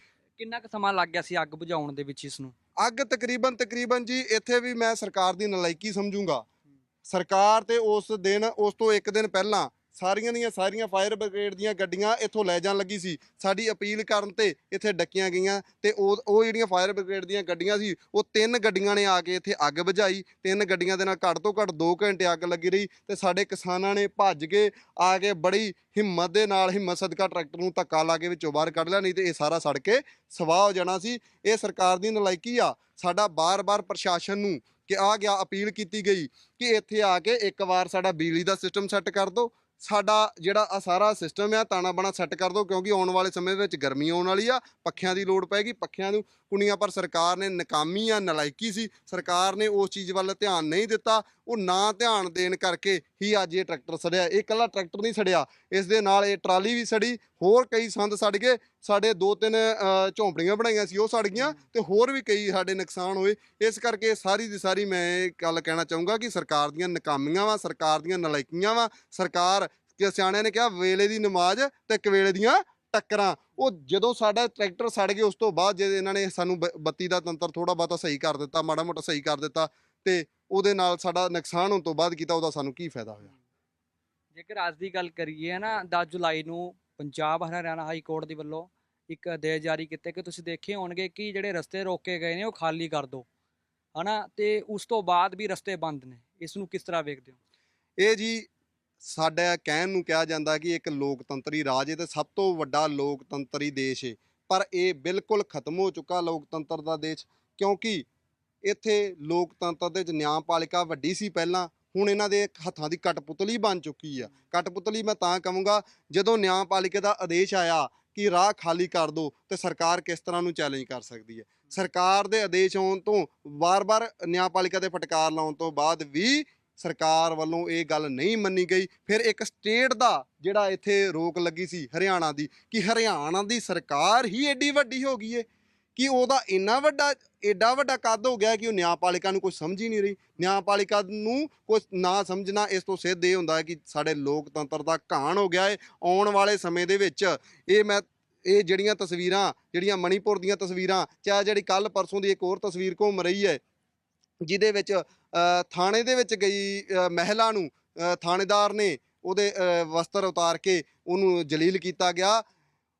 ਕਿੰਨਾ ਕੁ ਸਮਾਂ ਲੱਗ ਗਿਆ ਸੀ ਅੱਗ ਬੁਝਾਉਣ ਦੇ ਵਿੱਚ ਇਸ ਨੂੰ? ਅੱਗ ਤਕਰੀਬਨ ਤਕਰੀਬਨ ਜੀ ਇੱਥੇ ਵੀ ਮੈਂ ਸਰਕਾਰ ਦੀ ਨਲਾਇਕੀ ਸਮਝੂੰਗਾ ਸਰਕਾਰ ਤੇ ਉਸ ਦਿਨ, ਉਸ ਤੋਂ ਇੱਕ ਦਿਨ ਪਹਿਲਾਂ ਸਾਰੀਆਂ ਦੀਆਂ ਸਾਰੀਆਂ ਫਾਇਰ ਬ੍ਰਿਗੇਡ ਦੀਆਂ ਗੱਡੀਆਂ ਇੱਥੋਂ ਲੈ ਜਾਣ ਲੱਗੀ ਸੀ। ਸਾਡੀ ਅਪੀਲ ਕਰਨ ਤੇ ਇੱਥੇ ਡੱਕੀਆਂ ਗਈਆਂ ਤੇ ਉਹ ਉਹ ਜਿਹੜੀਆਂ ਫਾਇਰ ਬ੍ਰਿਗੇਡ ਦੀਆਂ ਗੱਡੀਆਂ ਸੀ, ਉਹ ਤਿੰਨ ਗੱਡੀਆਂ ਨੇ ਆ ਕੇ ਇੱਥੇ ਅੱਗ ਬੁਝਾਈ। ਤਿੰਨ ਗੱਡੀਆਂ ਦੇ ਨਾਲ ਘੱਟ ਤੋਂ ਘੱਟ 2 ਘੰਟੇ ਅੱਗ ਲੱਗੀ ਰਹੀ ਤੇ ਸਾਡੇ ਕਿਸਾਨਾਂ ਨੇ ਭੱਜ ਕੇ ਆ ਕੇ ਬੜੀ ਹਿੰਮਤ ਦੇ ਨਾਲ, ਹਿੰਮਤ ਸਦਕਾ ਟਰੈਕਟਰ ਨੂੰ ਧੱਕਾ ਲਾ ਕੇ ਵਿੱਚੋਂ ਬਾਹਰ ਕੱਢ ਲਿਆ, ਨਹੀਂ ਤੇ ਇਹ ਸਾਰਾ ਸੜ ਕੇ ਸਵਾਹ ਹੋ ਜਾਣਾ ਸੀ। ਇਹ ਸਰਕਾਰ ਦੀ ਨਲਾਇਕੀ ਆ। ਸਾਡਾ ਬਾਰ-ਬਾਰ ਪ੍ਰਸ਼ਾਸਨ ਨੂੰ ਕਿ ਆ ਗਿਆ, ਅਪੀਲ ਕੀਤੀ ਗਈ ਕਿ ਇੱਥੇ ਆ ਕੇ ਇੱਕ ਵਾਰ ਸਾਡਾ ਬਿਜਲੀ ਦਾ ਸਿਸਟਮ ਸੈੱਟ ਕਰ ਦਿਓ। ਸਾਡਾ ਜਿਹੜਾ ਆ ਸਾਰਾ ਸਿਸਟਮ ਆ, ਤਾਣਾ ਬਾਣਾ ਸੈੱਟ ਕਰ ਦਿਓ, ਕਿਉਂਕਿ ਆਉਣ ਵਾਲੇ ਸਮੇਂ ਦੇ ਵਿੱਚ ਗਰਮੀ ਆਉਣ ਵਾਲੀ ਆ, ਪੱਖਿਆਂ ਦੀ ਲੋੜ ਪੈਗੀ ਪੱਖਿਆਂ ਨੂੰ ਕੁਣੀਆਂ ਪਰ ਸਰਕਾਰ ਨੇ ਨਕਾਮੀ ਆ, ਨਲਾਇਕੀ ਸੀ। ਸਰਕਾਰ ਨੇ ਉਸ ਚੀਜ਼ ਵੱਲ ਧਿਆਨ ਨਹੀਂ ਦਿੱਤਾ। ਉਹ ਨਾ ਧਿਆਨ ਦੇਣ ਕਰਕੇ ਹੀ ਅੱਜ ਇਹ ਟਰੈਕਟਰ ਸੜਿਆ। ਇਹ ਇਕੱਲਾ ਟਰੈਕਟਰ ਨਹੀਂ ਸੜਿਆ। ਇਸ ਦੇ ਨਾਲ ਇਹ ਟਰਾਲੀ ਵੀ ਸੜੀ ਹੋਰ ਕਈ ਸੰਦ ਸੜ ਗਏ। ਸਾਡੇ ਦੋ ਤਿੰਨ ਅ, ਝੌਂਪੜੀਆਂ ਬਣਾਈਆਂ ਸੀ ਉਹ ਸੜ ਗਈਆਂ ਤੇ ਹੋਰ ਵੀ ਕਈ ਸਾਡੇ ਨੁਕਸਾਨ ਹੋਏ। ਇਸ ਕਰਕੇ ਸਾਰੀ ਦੀ ਸਾਰੀ ਮੈਂ ਇਹ ਗੱਲ ਕਹਿਣਾ ਚਾਹੂੰਗਾ ਕਿ ਸਰਕਾਰ ਦੀਆਂ ਨਕਾਮੀਆਂ ਵਾ ਸਰਕਾਰ ਦੀਆਂ ਨਲਾਇਕੀਆਂ ਵਾ। ਸਰਕਾਰ ਕਿ ਸਿਆਣਿਆਂ ਨੇ ਕਿਹਾ ਵੇਲੇ ਦੀ ਨਮਾਜ਼ ਤੇ ਕਵੇਲੇ ਦੀਆਂ ਟੱਕਰਾਂ। ਉਹ ਜਦੋਂ ਸਾਡਾ ਟਰੈਕਟਰ ਸੜ ਗਏ ਉਸ ਤੋਂ ਬਾਅਦ ਜੇ ਇਹਨਾਂ ਨੇ ਸਾਨੂੰ ਬ- ਬੱਤੀ ਦਾ ਤੰਤਰ ਥੋੜਾ ਬਹੁਤਾ ਸਹੀ ਕਰ ਦਿੱਤਾ ਮਾੜਾ ਮੋਟਾ ਸਹੀ ਕਰ ਦਿੱਤਾ ਤੇ ਉਹਦੇ ਨਾਲ ਸਾਡਾ ਨੁਕਸਾਨ ਹੋਣ ਤੋਂ ਬਾਅਦ ਕੀਤਾ ਉਹਦਾ ਸਾਨੂੰ ਕੀ ਫਾਇਦਾ ਹੋਇਆ? ਜੇਕਰ ਅੱਜ ਦੀ ਗੱਲ ਕਰੀਏ ਨਾ 10 ਜੁਲਾਈ ਨੂੰ ਪੰਜਾਬ ਹਰਿਆਣਾ ਹਾਈ ਕੋਰਟ ਦੇ ਵੱਲੋਂ ਇੱਕ ਆਦੇਸ਼ ਜਾਰੀ ਕੀਤੇ ਕਿ ਤੁਸੀਂ ਦੇਖੇ ਹੋਣਗੇ ਕਿ ਜਿਹੜੇ ਰਸਤੇ ਰੋਕੇ ਗਏ ਨੇ ਉਹ ਖਾਲੀ ਕਰ ਦਿਓ ਹਨਾ ਤੇ ਉਸ ਤੋਂ ਬਾਅਦ ਵੀ ਰਸਤੇ ਬੰਦ ਨੇ। ਇਸ ਨੂੰ ਕਿਸ ਤਰ੍ਹਾਂ ਵੇਖਦੇ ਹੋ? ਇਹ ਜੀ ਸਾਡਾ ਕਹਿਣ ਨੂੰ ਕਿਹਾ ਜਾਂਦਾ ਕਿ ਇੱਕ ਲੋਕਤੰਤਰੀ ਰਾਜ ਹੈ ਤੇ ਸਭ ਤੋਂ ਵੱਡਾ ਲੋਕਤੰਤਰੀ ਦੇਸ਼ ਹੈ। ਪਰ ਇਹ ਬਿਲਕੁਲ ਖਤਮ ਹੋ ਚੁੱਕਾ ਲੋਕਤੰਤਰ ਦਾ ਦੇਸ਼ ਕਿਉਂਕਿ ਇੱਥੇ ਲੋਕਤੰਤਰ ਦੇ ਵਿੱਚ ਨਿਆਂਪਾਲਿਕਾ ਵੱਡੀ ਸੀ ਪਹਿਲਾਂ, ਹੁਣ ਇਹਨਾਂ ਦੇ ਹੱਥਾਂ ਦੀ ਕਟਪੁਤਲੀ ਬਣ ਚੁੱਕੀ ਆ। ਕਟਪੁਤਲੀ ਮੈਂ ਤਾਂ ਕਹੂੰਗਾ, ਜਦੋਂ ਨਿਆਂਪਾਲਿਕਾ ਦਾ ਆਦੇਸ਼ ਆਇਆ ਕਿ ਰਾਹ ਖਾਲੀ ਕਰ ਦਿਓ ਤੇ ਸਰਕਾਰ ਕਿਸ ਤਰ੍ਹਾਂ ਨੂੰ ਚੈਲੰਜ ਕਰ ਸਕਦੀ ਹੈ ਸਰਕਾਰ ਦੇ ਆਦੇਸ਼ ਆਉਣ ਤੋਂ ਵਾਰ-ਵਾਰ ਨਿਆਂਪਾਲਿਕਾ ਦੇ ਫਟਕਾਰ ਲਾਉਣ ਤੋਂ ਬਾਅਦ ਵੀ ਸਰਕਾਰ ਵੱਲੋਂ ਇਹ ਗੱਲ ਨਹੀਂ ਮੰਨੀ ਗਈ। ਫਿਰ ਇੱਕ ਸਟੇਟ ਦਾ ਜਿਹੜਾ ਇੱਥੇ ਰੋਕ ਲੱਗੀ ਸੀ ਹਰਿਆਣਾ ਦੀ, ਕਿ ਹਰਿਆਣਾ ਦੀ ਸਰਕਾਰ ਹੀ ਐਡੀ ਵੱਡੀ ਹੋ ਗਈ ਏ। ਕਿ ਉਹਦਾ ਇੰਨਾ ਵੱਡਾ ਐਡਾ ਵੱਡਾ ਕੱਦ ਹੋ ਗਿਆ ਕਿ ਉਹ ਨਿਆਂਪਾਲਿਕਾ ਨੂੰ ਕੁਝ ਸਮਝ ਹੀ ਨਹੀਂ ਰਹੀ। ਨਿਆਂਪਾਲਿਕਾ ਨੂੰ ਕੁਝ ਨਾ ਸਮਝਣਾ ਇਸ ਤੋਂ ਸਿੱਧ ਇਹ ਹੁੰਦਾ ਹੈ ਕਿ ਸਾਡੇ ਲੋਕਤੰਤਰ ਦਾ ਘਾਣ ਹੋ ਗਿਆ ਹੈ ਆਉਣ ਵਾਲੇ ਸਮੇਂ ਦੇ ਵਿੱਚ ਇਹ ਮੈਂ, ਇਹ ਜਿਹੜੀਆਂ ਤਸਵੀਰਾਂ, ਜਿਹੜੀਆਂ ਮਣੀਪੁਰ ਦੀਆਂ ਤਸਵੀਰਾਂ, ਚਾਹੇ ਜਿਹੜੀ ਕੱਲ ਪਰਸੋਂ ਦੀ ਇੱਕ ਹੋਰ ਤਸਵੀਰ ਘੁੰਮ ਰਹੀ ਹੈ, ਜਿਹਦੇ ਵਿੱਚ ਥਾਣੇ ਦੇ ਵਿੱਚ ਗਈ ਮਹਿਲਾ ਨੂੰ ਥਾਣੇਦਾਰ ਨੇ ਉਹਦੇ ਵਸਤਰ ਉਤਾਰ ਕੇ ਉਹਨੂੰ ਜਲੀਲ ਕੀਤਾ ਗਿਆ।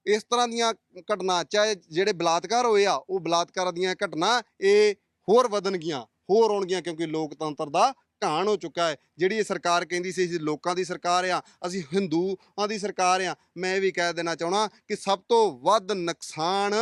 ਇਸ ਤਰ੍ਹਾਂ ਦੀਆਂ ਘਟਨਾ, ਚਾਹੇ ਜਿਹੜੇ ਬਲਾਤਕਾਰ ਹੋਏ ਆ, ਉਹ ਬਲਾਤਕਾਰ ਦੀਆਂ ਘਟਨਾ, ਇਹ ਹੋਰ ਵਧਣਗੀਆਂ, ਹੋਰ ਆਉਣਗੀਆਂ ਕਿਉਂਕਿ ਲੋਕਤੰਤਰ ਦਾ ਘਾਣ ਹੋ ਚੁੱਕਾ ਹੈ। ਜਿਹੜੀ ਇਹ ਸਰਕਾਰ ਕਹਿੰਦੀ ਸੀ, ਅਸੀਂ ਲੋਕਾਂ ਦੀ ਸਰਕਾਰ ਆ, ਅਸੀਂ ਹਿੰਦੂਆਂ ਦੀ ਸਰਕਾਰ ਆ, ਮੈਂ ਇਹ ਵੀ ਕਹਿ ਦੇਣਾ ਚਾਹਣਾ ਕਿ ਸਭ ਤੋਂ ਵੱਧ ਨੁਕਸਾਨ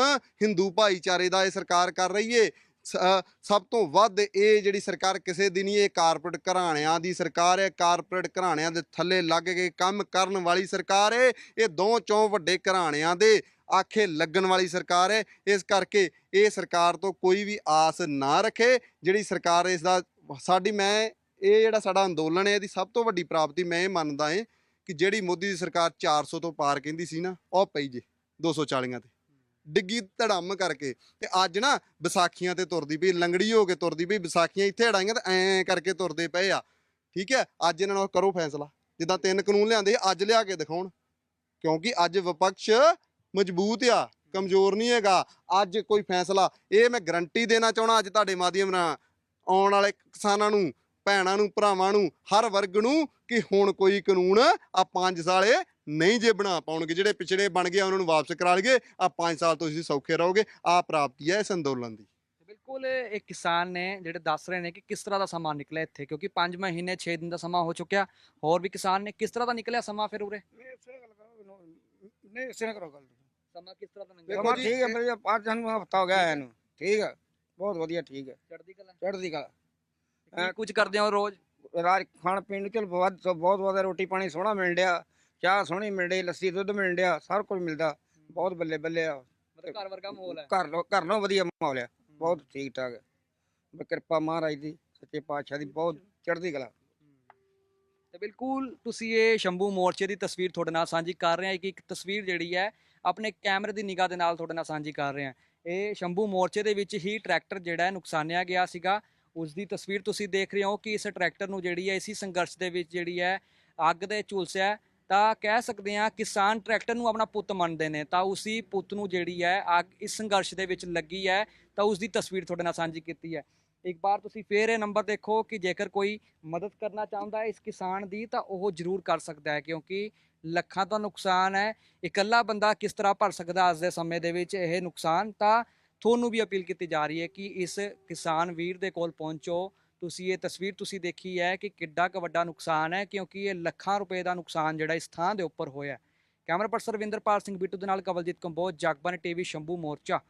ਹਿੰਦੂ ਭਾਈਚਾਰੇ ਦਾ ਇਹ ਸਰਕਾਰ ਕਰ ਰਹੀ ਏ। ਸਭ ਤੋਂ ਵੱਧ ਇਹ ਜਿਹੜੀ ਸਰਕਾਰ ਕਿਸੇ ਦੀ ਨਹੀਂ, ਇਹ ਕਾਰਪੋਰੇਟ ਘਰਾਣਿਆਂ ਦੀ ਸਰਕਾਰ ਹੈ। ਕਾਰਪੋਰੇਟ ਘਰਾਣਿਆਂ ਦੇ ਥੱਲੇ ਲੱਗ ਕੇ ਕੰਮ ਕਰਨ ਵਾਲੀ ਸਰਕਾਰ ਹੈ। ਇਹ ਦੋ ਚੋਂ ਵੱਡੇ ਘਰਾਣਿਆਂ ਦੇ ਆਖੇ ਲੱਗਣ ਵਾਲੀ ਸਰਕਾਰ ਹੈ। ਇਸ ਕਰਕੇ ਇਹ ਸਰਕਾਰ ਤੋਂ ਕੋਈ ਵੀ ਆਸ ਨਾ ਰੱਖੇ। ਜਿਹੜੀ ਸਰਕਾਰ ਇਸ ਦਾ, ਸਾਡੀ ਮੈਂ, ਇਹ ਜਿਹੜਾ ਸਾਡਾ ਅੰਦੋਲਨ ਹੈ, ਇਹਦੀ ਸਭ ਤੋਂ ਵੱਡੀ ਪ੍ਰਾਪਤੀ ਮੈਂ ਇਹ ਮੰਨਦਾ ਹਾਂ ਕਿ ਜਿਹੜੀ ਮੋਦੀ ਦੀ ਸਰਕਾਰ 400 ਤੋਂ ਪਾਰ ਕਹਿੰਦੀ ਸੀ ਨਾ, ਉਹ ਪਈ ਜੇ 240 ਤੇ। ਡਿੱਗੀ ਧੜਮ ਕਰਕੇ ਤੇ ਅੱਜ ਨਾ ਵਿਸਾਖੀਆਂ ਤੇ ਤੁਰਦੀ ਪਈ, ਲੰਗੜੀ ਹੋ ਕੇ ਤੁਰਦੀ ਪਈ, ਵਿਸਾਖੀਆਂ ਇੱਥੇ ਅੜਾਈਆਂ ਤੇ ਐਂ ਕਰਕੇ ਤੁਰਦੇ ਪਏ ਆ। ਠੀਕ ਹੈ? ਅੱਜ ਇਹਨਾਂ ਨਾਲ ਕਰੋ ਫੈਸਲਾ। ਜਿੱਦਾਂ ਤਿੰਨ ਕਾਨੂੰਨ ਲਿਆਂਦੇ ਅੱਜ ਲਿਆ ਕੇ ਦਿਖਾਉਣ। ਕਿਉਂਕਿ ਅੱਜ ਵਿਪਕਸ਼ ਮਜ਼ਬੂਤ ਆ, ਕਮਜ਼ੋਰ ਨਹੀਂ ਹੈਗਾ। ਅੱਜ ਕੋਈ ਫੈਸਲਾ। ਇਹ ਮੈਂ ਗਰੰਟੀ ਦੇਣਾ ਚਾਹਣਾ ਅੱਜ ਤੁਹਾਡੇ ਮਾਧਿਅਮ ਨਾਲ ਆਉਣ ਵਾਲੇ ਕਿਸਾਨਾਂ ਨੂੰ। ਭੈਣਾਂ ਨੂੰ ਭਰਾਵਾਂ ਨੂੰ ਹਰ ਵਰਗ ਨੂੰ ਕਿ ਹੁਣ ਕੋਈ ਕਾਨੂੰਨ ਆ 5 ਸਾਲੇ ਨਹੀਂ ਜੇ ਬਣਾ ਪਾਉਣਗੇ ਜਿਹੜੇ ਪਿਛੜੇ ਬਣ ਗਏ ਉਹਨਾਂ ਨੂੰ ਵਾਪਸ ਕਰਾ ਲਈਏ ਆ 5 ਸਾਲ ਤੋਂ ਤੁਸੀਂ ਸੌਖੇ ਰਹੋਗੇ ਆ ਪ੍ਰਾਪਤੀ ਹੈ ਇਸ ਅੰਦੋਲਨ ਦੀ। ਬਿਲਕੁਲ ਇਹ ਕਿਸਾਨ ਨੇ ਜਿਹੜੇ ਦੱਸ ਰਹੇ ਨੇ ਕਿ ਕਿਸ ਤਰ੍ਹਾਂ ਦਾ ਸਮਾਂ ਨਿਕਲਿਆ ਇੱਥੇ ਕਿਉਂਕਿ 5 ਮਹੀਨੇ 6 ਦਿਨ ਦਾ ਸਮਾਂ ਹੋ ਚੁੱਕਿਆ ਹੋਰ ਵੀ ਕਿਸਾਨ ਨੇ ਕਿਸ ਤਰ੍ਹਾਂ ਦਾ ਨਿਕਲਿਆ ਸਮਾਂ ਫਿਰ ਉਰੇ? ਨਹੀਂ ਇਸੇ ਨਾਲ ਕਰੋ ਗੱਲ। ਸਮਾਂ ਕਿਸ ਤਰ੍ਹਾਂ ਦਾ ਸਮਾਂ ਜੀ, ਠੀਕ ਹੈ ਮੇਰੇ ਪਾਰ ਸਾਨੂੰ ਹਫਤਾ ਹੋ ਗਿਆ ਇਹਨੂੰ ਠੀਕ ਹੈ ਬਹੁਤ ਵਧੀਆ ਠੀਕ ਹੈ ਚੜ੍ਹਦੀ ਕਲਾ? ਚੜ੍ਹਦੀ ਕਲਾ। ਕੁਝ ਕਰਦੇ ਹੋ ਰੋਜ਼ ਰਾਜ ਖਾਣ ਪੀਣ ਚਲ ਬਹੁਤ ਬਹੁਤ ਵਧੀਆ ਰੋਟੀ ਪਾਣੀ ਸੋਹਣਾ ਮਿਲ ਡਿਆ ਚਾਹ ਸੋਹਣੀ ਮਿਲ ਡਈ ਲੱਸੀ ਦੁੱਧ ਮਿਲ ਡਿਆ ਸਾਰਾ ਕੁਝ ਮਿਲਦਾ ਬਹੁਤ ਬੱਲੇ ਬੱਲੇ ਆ। ਮਤਲਬ ਘਰ ਵਰਗਾ ਮਾਹੌਲ ਹੈ। ਘਰ ਲੋ ਘਰ ਨਾਲੋਂ ਵਧੀਆ ਮਾਹੌਲ ਆ ਬਹੁਤ ਠੀਕ ਠਾਕ ਹੈ ਕਿਰਪਾ ਮਹਾਰਾਜ ਦੀ ਸੱਚੇ ਪਾਤਸ਼ਾਹ ਦੀ ਬਹੁਤ ਚੜ੍ਹਦੀ ਕਲਾ। ਤੇ ਬਿਲਕੁਲ ਤੁਸੀਂ ਇਹ ਸ਼ੰਭੂ ਮੋਰਚੇ ਦੀ ਤਸਵੀਰ ਤੁਹਾਡੇ ਨਾਲ ਸਾਂਝੀ ਕਰ ਰਹੇ ਹਾਂ ਇੱਕ ਇੱਕ ਤਸਵੀਰ ਜਿਹੜੀ ਹੈ ਆਪਣੇ ਕੈਮਰੇ ਦੀ ਨਿਗਾਹ ਦੇ ਨਾਲ ਤੁਹਾਡੇ ਨਾਲ ਸਾਂਝੀ ਕਰ ਰਹੇ ਹਾਂ। ਇਹ ਸ਼ੰਭੂ ਮੋਰਚੇ ਦੇ ਵਿੱਚ ਹੀ ਟਰੈਕਟਰ ਜਿਹੜਾ ਨੁਕਸਾਨਿਆ ਗਿਆ ਸੀਗਾ। ਉਸ ਦੀ ਤਸਵੀਰ ਤੁਸੀਂ ਦੇਖ ਰਹੇ ਹੋ ਕਿ ਇਸ ਟਰੈਕਟਰ ਨੂੰ ਜਿਹੜੀ ਹੈ, ਇਸੀ ਸੰਘਰਸ਼ ਦੇ ਵਿੱਚ ਜਿਹੜੀ ਹੈ, ਅੱਗ ਦੇ ਝੁਲਸਿਆ ਤਾਂ ਕਹਿ ਸਕਦੇ ਹਾਂ, ਕਿਸਾਨ ਟਰੈਕਟਰ ਨੂੰ ਆਪਣਾ ਪੁੱਤ ਮੰਨਦੇ ਨੇ। ਤਾਂ ਉਸੀ ਪੁੱਤ ਨੂੰ ਜਿਹੜੀ ਹੈ, ਅੱਗ ਇਸ ਸੰਘਰਸ਼ ਦੇ ਵਿੱਚ ਲੱਗੀ ਹੈ, ਤਾਂ ਉਸ ਦੀ ਤਸਵੀਰ ਤੁਹਾਡੇ ਨਾਲ ਸਾਂਝੀ ਕੀਤੀ ਹੈ। ਇੱਕ ਵਾਰ ਤੁਸੀਂ ਫੇਰ ਇਹ ਨੰਬਰ ਦੇਖੋ ਕਿ ਜੇਕਰ ਕੋਈ ਮਦਦ ਕਰਨਾ ਚਾਹੁੰਦਾ ਹੈ ਇਸ ਕਿਸਾਨ ਦੀ, ਤਾਂ ਉਹ ਜ਼ਰੂਰ ਕਰ ਸਕਦਾ ਹੈ, ਕਿਉਂਕਿ ਲੱਖਾਂ ਦਾ ਨੁਕਸਾਨ ਹੈ। ਇਕੱਲਾ ਬੰਦਾ ਕਿਸ ਤਰ੍ਹਾਂ ਭਰ ਸਕਦਾ ਅੱਜ ਦੇ ਸਮੇਂ ਦੇ ਵਿੱਚ ਇਹ ਨੁਕਸਾਨ? ਤਾਂ ਤੁਹਾਨੂੰ ਵੀ ਅਪੀਲ ਕੀਤੀ ਜਾ ਰਹੀ ਹੈ ਕਿ ਇਸ ਕਿਸਾਨ ਵੀਰ ਦੇ ਕੋਲ ਪਹੁੰਚੋ। ਤੁਸੀਂ ਇਹ ਤਸਵੀਰ ਤੁਸੀਂ ਦੇਖੀ ਹੈ ਕਿ ਕਿੱਡਾ ਕੁ ਵੱਡਾ ਨੁਕਸਾਨ ਹੈ ਕਿਉਂਕਿ ਇਹ ਲੱਖਾਂ ਰੁਪਏ ਦਾ ਨੁਕਸਾਨ ਜਿਹੜਾ ਇਸ ਥਾਂ ਦੇ ਉੱਪਰ ਹੋਇਆ ਕੈਮਰਾ ਪਰਸਨ ਰਵਿੰਦਰਪਾਲ ਸਿੰਘ ਬਿੱਟੂ ਦੇ ਨਾਲ ਕਵਲਜੀਤ ਕੰਬੋਜ, ਜਗਬਾਨੀ ਟੀਵੀ, ਸ਼ੰਭੂ ਮੋਰਚਾ।